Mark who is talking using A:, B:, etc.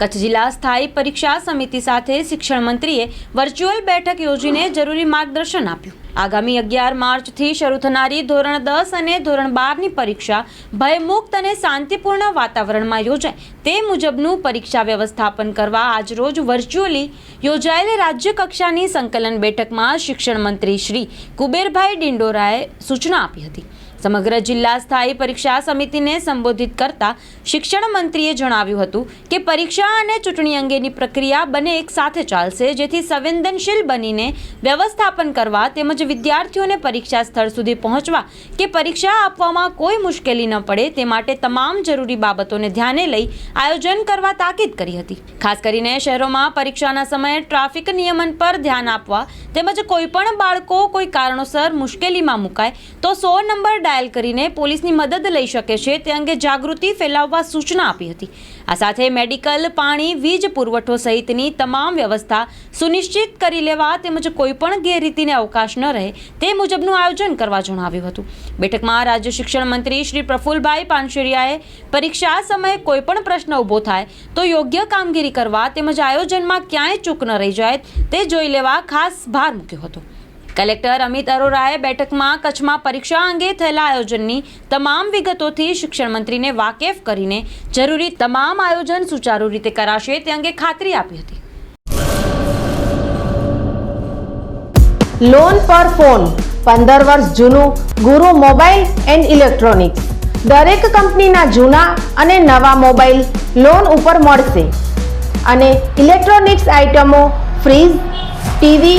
A: કચ્છ જિલ્લા સ્થાયી પરીક્ષા સમિતિ સાથે શિક્ષણ મંત્રીએ વર્ચ્યુઅલ બેઠક યોજીને જરૂરી માર્ગદર્શન આપ્યું. આગામી અગિયાર માર્ચથી શરૂ થનારી ધોરણ દસ અને ધોરણ બારની પરીક્ષા ભયમુક્ત અને શાંતિપૂર્ણ વાતાવરણમાં યોજાય. તે મુજબનું પરીક્ષા વ્યવસ્થાપન કરવા આજરોજ વર્ચ્યુઅલી યોજાયેલ રાજ્ય કક્ષાની સંકલન બેઠકમાં શિક્ષણ મંત્રી શ્રી કુબેરભાઈ ડિંડોરાએ સૂચના આપી હતી. સમગ્ર જિલ્લા સ્થાયી પરીક્ષા સમિતિને સંબોધિત કરતા શિક્ષણ મંત્રીએ જણાવ્યું હતું કે પરીક્ષા અને ચૂંટણી અંગેની પ્રક્રિયા બંને એક સાથે ચાલશે, જેથી સંવેદનશીલ બનીને વ્યવસ્થાપન કરવા તેમજ વિદ્યાર્થીઓને પરીક્ષા સ્થળ સુધી પહોંચવા કે પરીક્ષા આપવામાં કોઈ મુશ્કેલી ન પડે તે માટે તમામ જરૂરી બાબતોને ધ્યાને લઈ આયોજન કરવા તાકીદ કરી હતી. ખાસ કરીને શહેરોમાં પરીક્ષાના સમયે ટ્રાફિક નિયમન પર ધ્યાન આપવા તેમજ કોઈ પણ બાળકો કોઈ કારણોસર મુશ્કેલીમાં મુકાય તો સો નંબર ડાયલ કરીને પોલીસની મદદ લઈ શકે છે તે અંગે જાગૃતિ ફેલાવવા સૂચના આપી હતી. આ સાથે મેડિકલ, પાણી, વીજ પુરવઠો સહિતની તમામ વ્યવસ્થા સુનિશ્ચિત કરી લેવા તેમજ કોઈપણ ગેરરીતિને અવકાશ ન રહે તે મુજબનું આયોજન કરવા જણાવ્યું હતું. બેઠકમાં રાજ્ય શિક્ષણ મંત્રી શ્રી પ્રફુલભાઈ પાનશેરિયાએ પરીક્ષા સમયે કોઈપણ પ્રશ્ન ઊભો થાય તો યોગ્ય કામગીરી કરવા તેમજ આયોજનમાં ક્યાંય ચૂક ન રહી જાય તે જોઈ લેવા ખાસ ભાર મૂક્યો હતો. કલેક્ટર અમિત અરોરાએ બેઠકમાં કચ્છમાં પરીક્ષા અંગે થયેલા આયોજનની તમામ વિગતોથી શિક્ષણ મંત્રીને વાકેફ કરીને જરૂરી તમામ આયોજન સુચારુ રીતે કરાશે તે અંગે ખાતરી આપી હતી.
B: લોન પર ફોન પંદર વર્ષ જૂનું, ગુરુ મોબાઈલ એન્ડ ઇલેક્ટ્રોનિક્સ. દરેક કંપનીના જૂના અને નવા મોબાઈલ લોન ઉપર મળશે. અને ઇલેક્ટ્રોનિક્સ આઇટમો fridge, TV